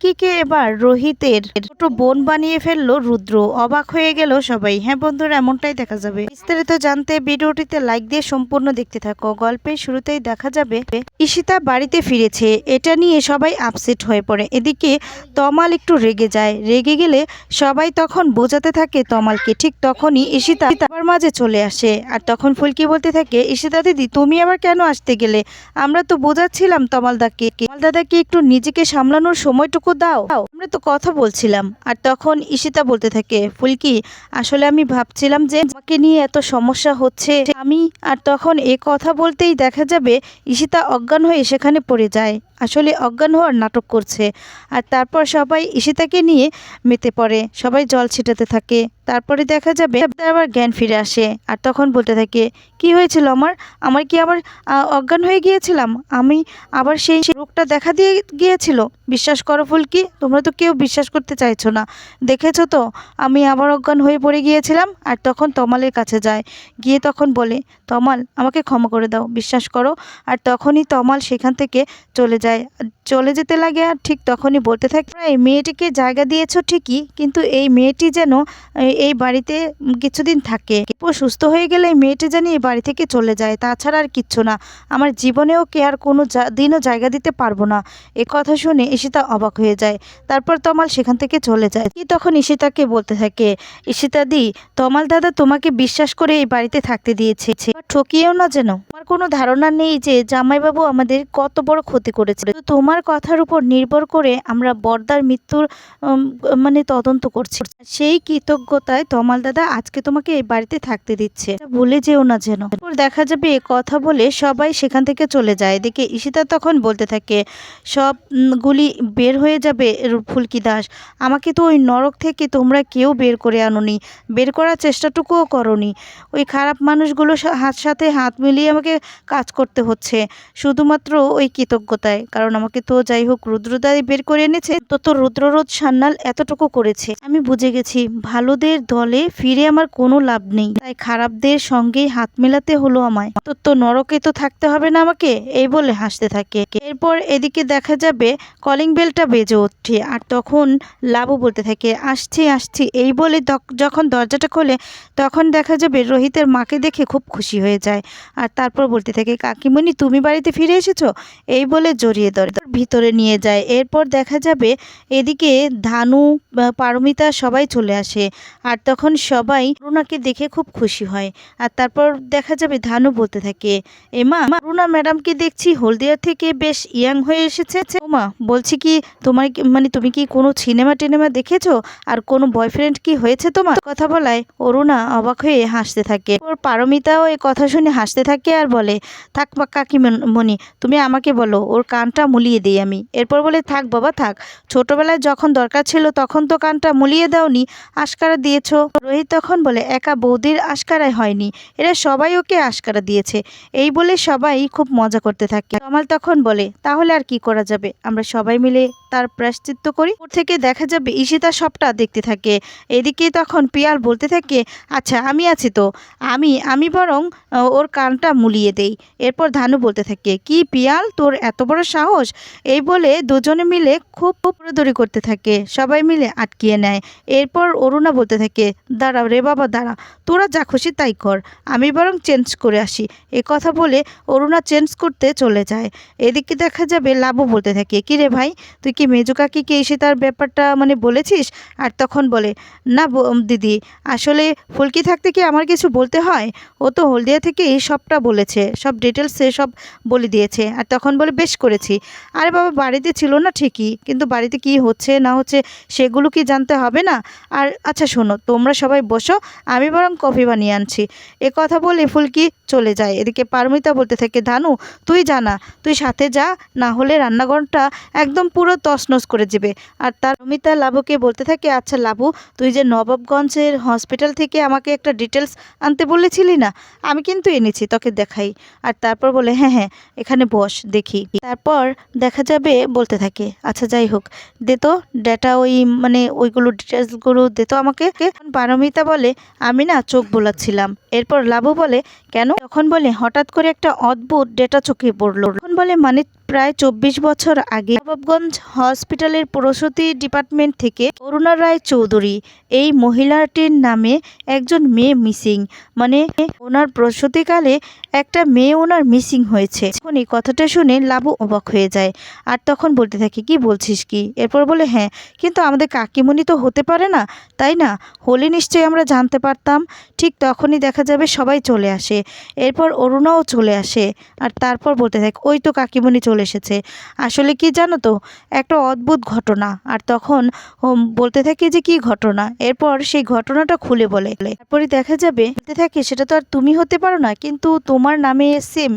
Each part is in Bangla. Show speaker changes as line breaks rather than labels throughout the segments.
ফুলকিকে এবার রোহিতের ছোট বোন বানিয়ে ফেলল রুদ্র। অবাক হয়ে গেল সবাই। হ্যাঁ বন্ধুরা, এমনটাই দেখা যাবে। বিস্তারিত জানতে ভিডিওটিতে লাইক দিয়ে সম্পূর্ণ দেখতে থাকো। গল্পের শুরুতেই দেখা যাবে, ঈশিতা বাড়িতে ফিরেছে। এটা নিয়ে সবাই আপসেট হয়ে পড়ে। এদিকে তমাল একটু রেগে যায়। রেগে গেলে সবাই তখন বোঝাতে থাকে তমালকে। ঠিক তখনই ঈশিতা তার মাঝে চলে আসে। আর তখন ফুলকি বলতে থাকে, ঈশিতা দিদি, তুমি আবার কেন আসতে গেলে? আমরা তো বোঝাচ্ছিলাম তমাল দাকে তমাল দাদাকে একটু নিজেকে সামলানোর সময়টুকু দাও। আমরা তো কথা বলছিলাম। আর তখন ঈশিতা বলতে থাকে, ফুলকি, আসলে আমি ভাবছিলাম যে আমাকে নিয়ে এত সমস্যা হচ্ছে। আমি আর তখন এ কথা বলতেই দেখা যাবে ঈশিতা অজ্ঞান হয়ে সেখানে পড়ে যায়। আসলে অজ্ঞান হওয়ার নাটক করছে। আর তারপর সবাই ঈশিতাকে নিয়ে মেতে পড়ে। সবাই জল ছিটাতে থাকে। তারপরে দেখা যাবে আবার জ্ঞান ফিরে আসে। আর তখন বলতে থাকে, কি হয়েছিল আমার? আমার কি আবার অজ্ঞান হয়ে গিয়েছিলাম? আমি আবার সেই রোগটা দেখা দিয়ে গিয়েছিল? বিশ্বাস করো ফুলকি তোমরা তো কেউ বিশ্বাস করতে চাইছো না। দেখেছ তো? আমি আবার অজ্ঞান হয়ে পড়ে গিয়েছিলাম আর তখন তমালের কাছে যায়। গিয়ে তখন বলে, তমাল, আমাকে ক্ষমা করে দাও, বিশ্বাস করো। আর তখনই তমাল সেখান থেকে চলে যায়। চলে যেতে লাগে আর ঠিক তখনই বলতে থাকে, এই মেয়েটিকে জায়গা দিয়েছ ঠিকই, কিন্তু এই মেয়েটি যেন, এই- বাড়িতে কিছুদিন থাকে। ও সুস্থ হয়ে গেলে এই মেয়েটি যেন এই বাড়ি থেকে চলে যায়, তাছাড়া আর কিচ্ছু না। আমার জীবনেও কে আর কোনো দিনও জায়গা দিতে পারব না। এ কথা শুনে ঈশিতা অবাক হয়ে যায়। তারপর তমাল সেখান থেকে চলে যায়। কি তখন ঈশিতাকে বলতে থাকে, ঈশিতা দি, তমাল দাদা তোমাকে বিশ্বাস করে এই বাড়িতে থাকতে দিয়েছে। ঠকিয়েও না যেন? আমার কোনো ধারণা নেই যে জামাইবাবু আমাদের কত বড় ক্ষতি করেছে তো তোমার কথার উপর নির্ভর করে আমরা বর্দার মৃত্যুর মানে তদন্ত করছি। সেই কৃতজ্ঞতায় তমাল দাদা আজকে তোমাকে এই বাড়িতে থাকতে দিচ্ছে। ভুলে যেও না যেন। দেখা যাবে কথা বলে সবাই সেখান থেকে চলে যায়। এদিকে ঈশিতা তখন বলতে থাকে, সব গুলি বের হয়ে যাবে ফুলকি দাস। আমাকে তো ওই নরক থেকে তোমরা কেউ বের করে আনোনি। বের করার চেষ্টাটুকুও করনি। ওই খারাপ মানুষগুলো হাত সাথে হাত মিলিয়ে আমাকে কাজ করতে হচ্ছে। শুধুমাত্র ওই কৃতজ্ঞতায়। কারণ আমাকে তো যাই হোক রুদ্রদাই বের করে এনেছে, তো তো রুদ্ররোধ সান্যাল এতটুকু করেছে। আমি বুঝে গেছি, ভালোদের দলে ফিরে আমার কোনো লাভ নেই। তাই খারাপদের সঙ্গেই হাত মেলাতে হলো আমায়। তো তো নরকে তো থাকতে হবে না আমাকে, এই বলে হাসতে থাকে। এরপর এদিকে দেখা যাবে, কলিং বেলটা বেজে ওঠে। আর তখন লাভও বলতে থাকে, আসছি আসছি। এই বলে যখন দরজাটা খোলে, তখন দেখা যাবে রোহিতের মাকে দেখে খুব খুশি হয়ে যায়। আর তারপর বলতে থাকে, কাকিমণি, তুমি বাড়িতে ফিরে এসেছ? এই বলে জড়িয়ে ধরে। ভিতরে নিয়ে যায়। এরপর দেখা যাবে এদিকে ধানু পারমিতা সবাই চলে আসে। আর তখন সবাই রুনাকে দেখে খুব খুশি হয়। আর তারপর দেখা যাবে ধানু বলতে থাকে এমা রুনা ম্যাডামকে দেখছি হলদিয়া থেকে বেশ ইয়াং হয়ে এসেছে। ওমা বলছি কি তোমার মানে তুমি কি কোনো সিনেমা টিনেমা দেখেছ? আর কোনো বয়ফ্রেন্ড কি হয়েছে তোমার? কথা বলায় অরুণা অবাক হয়ে হাসতে থাকে। ওর পারমিতাও এই কথা শুনে হাসতে থাকে আর বলে, থাক বা কাকিমণি তুমি আমাকে বলো, ওর কানটা মুলিয়ে দিই আমি। এরপর বলে, থাক বাবা, থাক। ছোটবেলায় যখন দরকার ছিল তখন তো কানটা মুলিয়ে দাওনি, আশকারা দিয়েছ। রোহিত তখন বলে, একা বৌদির আশকারায় হয়নি, এরা সবাই ওকে আশকারা দিয়েছে। এই বলে সবাই খুব মজা করতে থাকে। কামাল তখন বলে, তাহলে আর কি করা যাবে? আমরা সবাই মিলে তার প্রায়শ্চিত্ত করি। ওর থেকে দেখা যাবে ঈশিতা সবটা দেখতে থাকে। এদিকে তখন পিয়াল বলতে থাকে আচ্ছা আমি আছি তো। আমি আমি বরং ওর কানটা মুলিয়ে দেই। এরপর ধানু বলতে থাকে, কি পিয়াল, তোর এত বড় সাহস? এই বলে দুজনে মিলে খুব দৌড়াদৌড়ি করতে থাকে। সবাই মিলে আটকিয়ে নেয়। এরপর অরুণা বলতে থাকে দাঁড়া রে বাবা, দাঁড়া। তোরা যা খুশি তাই কর। আমি বরং চেঞ্জ করে আসি। এ কথা বলে অরুণা চেঞ্জ করতে চলে যায়। এদিকে দেখা যাবে লাভও বলতে থাকে, কি রে ভাই, তুই কি মেজু কাকিকে এসে তার ব্যাপারটা মানে বলেছিস? আর তখন বলে, না দিদি, আসলে ফুলকি থাকতে কি আমার কিছু বলতে হয়? ও তো হলদিয়া থেকে এই সবটা বলেছে, সব ডিটেলসে সব বলে দিয়েছে। আর তখন বলে, বেশ করেছি। আরে বাবা, বাড়িতে ছিল না ঠিকই, কিন্তু বাড়িতে কি হচ্ছে না হচ্ছে সেগুলো কি জানতে হবে না? আর আচ্ছা শোনো, তোমরা সবাই বসো, আমি বরং কফি বানিয়ে আনছি। এ কথা বলে ফুলকি চলে যায়। এদিকে পারমিতা বলতে থাকে, ধানু, তুই জানা, তুই সাথে যা, না হলে রান্নাঘরটা একদম পুরো তছনছ করে যাবে আর তার অমিতা লাবুকে বলতে থাকে আচ্ছা লাবু, তুই যে নবাবগঞ্জের হসপিটাল থেকে আমাকে একটা ডিটেলস আনতে বলেছিলি না? আমি কিন্তু এনেছি, তোকে দেখাই। আর তারপর বলে হ্যাঁ হ্যাঁ এখানে বস, দেখি। তারপর দেখা যাবে, বলতে থাকে আচ্ছা যাই হোক, দে তো ডেটা ওই মানে ওইগুলো ডিটেলসগুলো দে তো আমাকে। পারমিতা বলে, আমি না চোখ বোলাচ্ছিলাম। এরপর লাবু বলে, কেন? তখন বলে, হঠাৎ করে একটা অদ্ভুত ডেটা চোখে পড়ল। তখন বলে মানে প্রায় চব্বিশ বছর আগে নবাবগঞ্জ হসপিটালের প্রসূতি ডিপার্টমেন্ট থেকে অরুণা রায় চৌধুরী, এই মহিলাটির নামে একজন মেয়ে মিসিং। মানে ওনার প্রসূতিকালে একটা মেয়ে ওনার মিসিং হয়েছে। এখন এই কথাটা শুনে লাবু অবাক হয়ে যায়। আর তখন বলতে থাকে, কি বলছিস কি? এরপর বলে হ্যাঁ কিন্তু আমাদের কাকিমণি তো হতে পারে না, তাই না? হলে নিশ্চয়ই আমরা জানতে পারতাম। ঠিক তখনই দেখা যাবে সবাই চলে আসে। এরপর অরুণাও চলে আসে। আর তারপর বলতে থাকে, ওই তো কাকিমণি চলে এসেছে। আসলে কি জানো তো একটা অদ্ভুত ঘটনা। আর তখন বলতে থাকে যে কি ঘটনা? এরপর সেই ঘটনাটা খুলে বলে। তারপরে দেখা যাবে, বলতে থাকে, সেটা তো আর তুমি হতে পারো না, কিন্তু তোমার নামে সেম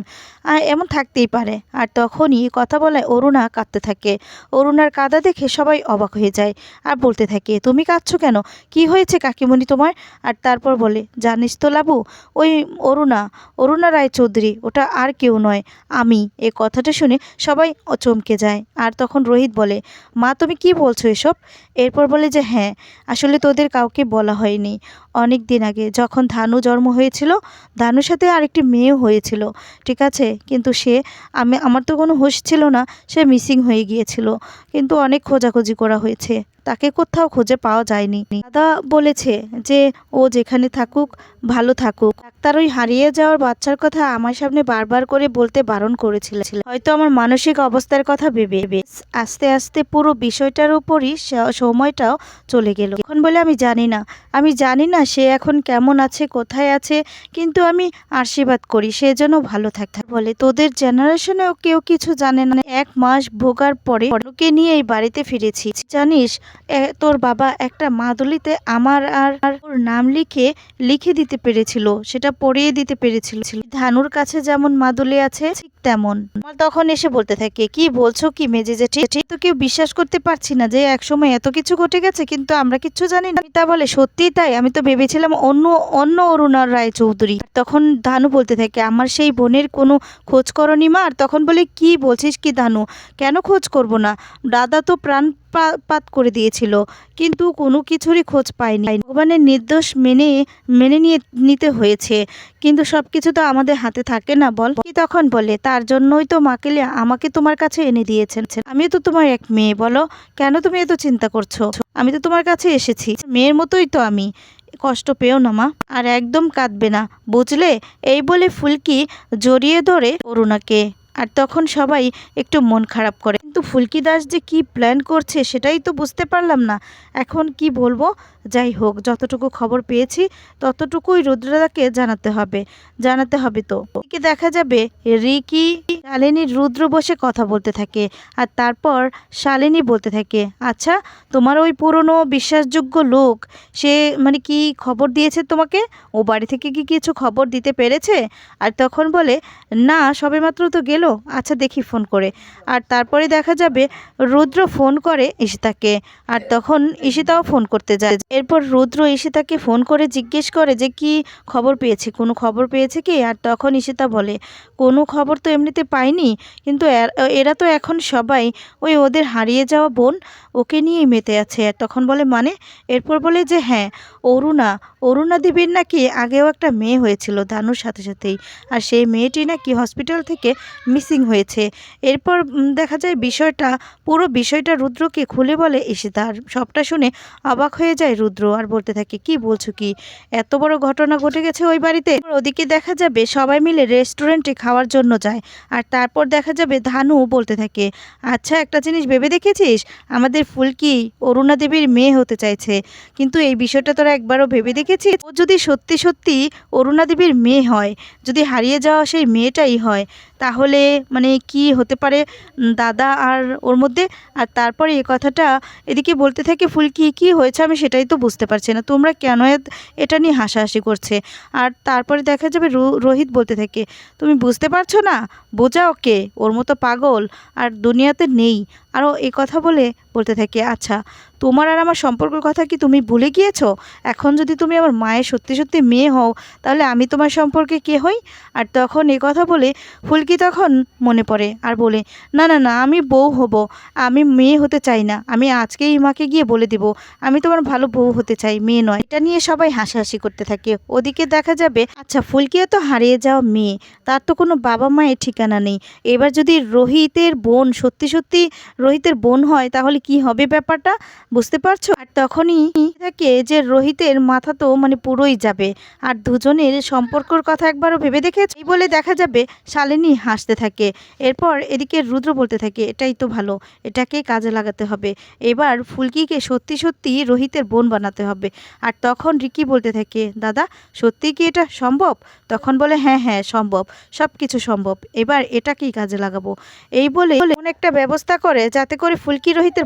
এমন থাকতেই পারে। আর তখনই কথা বলায় অরুণা কাঁদতে থাকে। অরুণার কাদা দেখে সবাই অবাক হয়ে যায়। আর বলতে থাকে, তুমি কাঁদছো কেন? কি হয়েছে কাকিমণি তোমার? আর তারপর বলে, জানিস তো লাবু, ওই অরুণা অরুণা রায়চৌধুরী, ওটা আর কেউ নয়, আমি। এ কথাটা শুনে সবাই চমকে যায়। আর তখন রোহিত বলে, মা, তুমি কি বলছো এসব? এরপর বলে যে হ্যাঁ আসলে তোদের কাউকে বলা হয়নি। অনেক দিন আগে যখন ধানু জন্ম হয়েছিল, ধানুর সাথে আরেকটি মেয়েও হয়েছিল, ঠিক আছে? কিন্তু সে, আমি, আমার তো কোনো হুঁশ ছিল না, সে মিসিং হয়ে গিয়েছিল। কিন্তু অনেক খোঁজাখুঁজি করা হয়েছে। তাকে কোথাও খুঁজে পাওয়া যায়নি। দাদা বলেছে যে, ও যেখানে থাকুক, ভালো থাকুক। ডাক্তার ওই হারিয়ে যাওয়ার বাচ্চার কথা আমার সামনে বারবার করে বলতে বারণ করেছিলেন। হয়তো আমার মানসিক অবস্থার কথা ভেবে আস্তে আস্তে পুরো বিষয়টার উপরই সময়টাও চলে গেল। এখন বলে, আমি জানি না। আমি জানি না সে এখন কেমন আছে, কোথায় আছে, কিন্তু আমি আশীর্বাদ করি, সে যেন ভালো থাকে। বলে, তোদের জেনারেশনেও কেউ কিছু জানে না। এক মাস ভোগার পরে ওকে নিয়ে এই বাড়িতে ফিরেছি। জানিস তোর বাবা একটা মাদুলিতে আমার আর ওর নাম লিখে লিখে দিতে পেরেছিল, সেটা পড়িয়ে দিতে পেরেছিল। ধানুর কাছে যেমন মাদুলি আছে, ঠিক তেমন। তখন এসে বলতে থাকে, কি বলছো কি মেজে জেঠি? তো কেউ বিশ্বাস করতে পারছি না যে একসময় এত কিছু ঘটে গেছে, কিন্তু আমরা কিচ্ছু জানি না। তা বলে, সত্যিই তাই, আমি তো ভেবেছিলাম অন্য অন্য অরুণা রায় চৌধুরী তখন ধানু বলতে থাকে, আমার সেই বোনের কোনো খোঁজ করনি মা। আর তখন বলে, কি বলছিস কি ধানু? কেন খোঁজ করব না? দাদা তো প্রাণ পাত করে দিয়েছিল, কিন্তু কোনো কিছুরই খোঁজ পাইনি ভগবানের নির্দোষ মেনে মেনে নিয়ে, নিতে হয়েছে। কিন্তু সব কিছু তো আমাদের হাতে থাকে না, বল। কি তখন বলে, তার জন্যই তো মাকেলে আমাকে তোমার কাছে এনে দিয়েছেন। আমি তো তোমার এক মেয়ে, বলো। কেন তুমি এত চিন্তা করছ? আমি তো তোমার কাছে এসেছি। মেয়ের মতোই তো আমি। কষ্ট পেও না, মা। আর একদম কাঁদবে না, বুঝলে? এই বলে ফুলকি জড়িয়ে ধরে অরুণাকে। আর তখন সবাই একটু মন খারাপ করে। কিন্তু ফুলকি দাস যে কি প্ল্যান করছে সেটাই তো বুঝতে পারলাম না। এখন কি বলব? যাই হোক, যতটুকু খবর পেয়েছি, ততটুকুই রুদ্রদাকে জানাতে হবে। জানাতে হবে তো। এদিকে দেখা যাবে, রিকি শালিনী রুদ্র বসে কথা বলতে থাকে আর তারপর শালিনী বলতে থাকে আচ্ছা তোমার ওই পুরনো বিশ্বাসযোগ্য লোক, সে মানে কি খবর দিয়েছে তোমাকে? ও বাড়ি থেকে কি কিছু খবর দিতে পেরেছে? আর তখন বলে, না, সবেমাত্র তো গেল আচ্ছা দেখি ফোন করে। আর তারপরে দেখা যাবে রুদ্র ফোন করে ঈশিতাকে। আর তখন ঈশিতাও ফোন করতে যায়। এরপর রুদ্র ঈশিতাকে ফোন করে জিজ্ঞেস করে যে, কি খবর পেয়েছে? কোনো খবর পেয়েছে কি? আর তখন ঈশিতা বলে, কোনো খবর তো এমনিতে পাইনি। কিন্তু এরা তো এখন সবাই ওই ওদের হারিয়ে যাওয়া বোন ওকে নিয়েই মেতে আছে। আর তখন বলে মানে? এরপর বলে যে হ্যাঁ অরুণা। অরুণা দেবীর নাকি আগেও একটা মেয়ে হয়েছিল দানুর সাথে সাথেই। আর সেই মেয়েটি নাকি হসপিটাল থেকে মিসিং হয়েছে। এরপর দেখা যায় বিষয়টা, পুরো বিষয়টা রুদ্রকে খুলে বলে ঈশিতা আর সবটা শুনে অবাক হয়ে যায় রুদ্র আর বলতে থাকে, কি বলছো কি? এত বড় ঘটনা ঘটে গেছে ওই বাড়িতে? ওদিকে দেখা যাবে সবাই মিলে রেস্টুরেন্টে খাওয়ার জন্য যায়। আর তারপর দেখা যাবে ধানু বলতে থাকে আচ্ছা একটা জিনিস ভেবে দেখেছিস? আমাদের ফুলকি অরুণা দেবীর মেয়ে হতে চাইছে? কিন্তু এই বিষয়টা তোরা একবারও ভেবে দেখেছিস? ও যদি সত্যি সত্যি অরুণা দেবীর মেয়ে হয়, যদি হারিয়ে যাওয়া সেই মেয়েটাই হয়, তাহলে মানে কি হতে পারে দাদা আর ওর মধ্যে। আর তারপরে এ কথাটা এদিকে বলতে থাকে ফুলকি কি হয়েছে? আমি সেটাই তো বুঝতে পারছি না। তোমরা কেন এটা নিয়ে হাসাহাসি করছে? আর তারপরে দেখা যাবে রোহিত বলতে থাকে, তুমি বুঝতে পারছ না? বোঝা ওকে ওর মতো পাগল। আর দুনিয়াতে নেই। আরও এই কথা বলে বলতে থাকে আচ্ছা তোমার আর আমার সম্পর্কের কথা কি তুমি ভুলে গিয়েছো? এখন যদি তুমি আমার মায়ের সত্যি সত্যি মেয়ে হও, তাহলে আমি তোমার সম্পর্কে কে হই? আর তখন এ কথা বলে ফুলকি তখন মনে পড়ে আর বলে, না না না, আমি বউ হব, আমি মেয়ে হতে চাই না, আমি আজকেই মাকে গিয়ে বলে দিব, আমি তোমার ভালো বউ হতে চাই, মেয়ে নয়। এটা নিয়ে সবাই হাসাহাসি করতে থাকে। ওদিকে দেখা যাবে আচ্ছা ফুলকিও তো হারিয়ে যাওয়া মেয়ে, তার তো কোনো বাবা মায়ের ঠিকানা নেই। এবার যদি রোহিতের বোন সত্যি সত্যি রোহিতের বোন হয়, তাহলে কি হবে ব্যাপারটা? বুঝতে পারছ? আর তখনই থাকে যে রোহিতের মাথা তো মানে পুরোই যাবে, আর দুজনের সম্পর্কর কথা একবারও ভেবে দেখেছে? বলে দেখা যাবে শালিনী হাসতে থাকে। এরপর এদিকে রুদ্র বলতে থাকে, এটাই তো ভালো, এটাকে কাজে লাগাতে হবে। এবার ফুলকিকে সত্যি সত্যি রোহিতের বোন বানাতে হবে। আর তখন রিকি বলতে থাকে, দাদা, সত্যি কি এটা সম্ভব? তখন বলে হ্যাঁ হ্যাঁ সম্ভব সব কিছু সম্ভব, এবার এটাকেই কাজে লাগাবো। এই বলে একটা ব্যবস্থা করে যাতে করে ফুলকি রোহিতের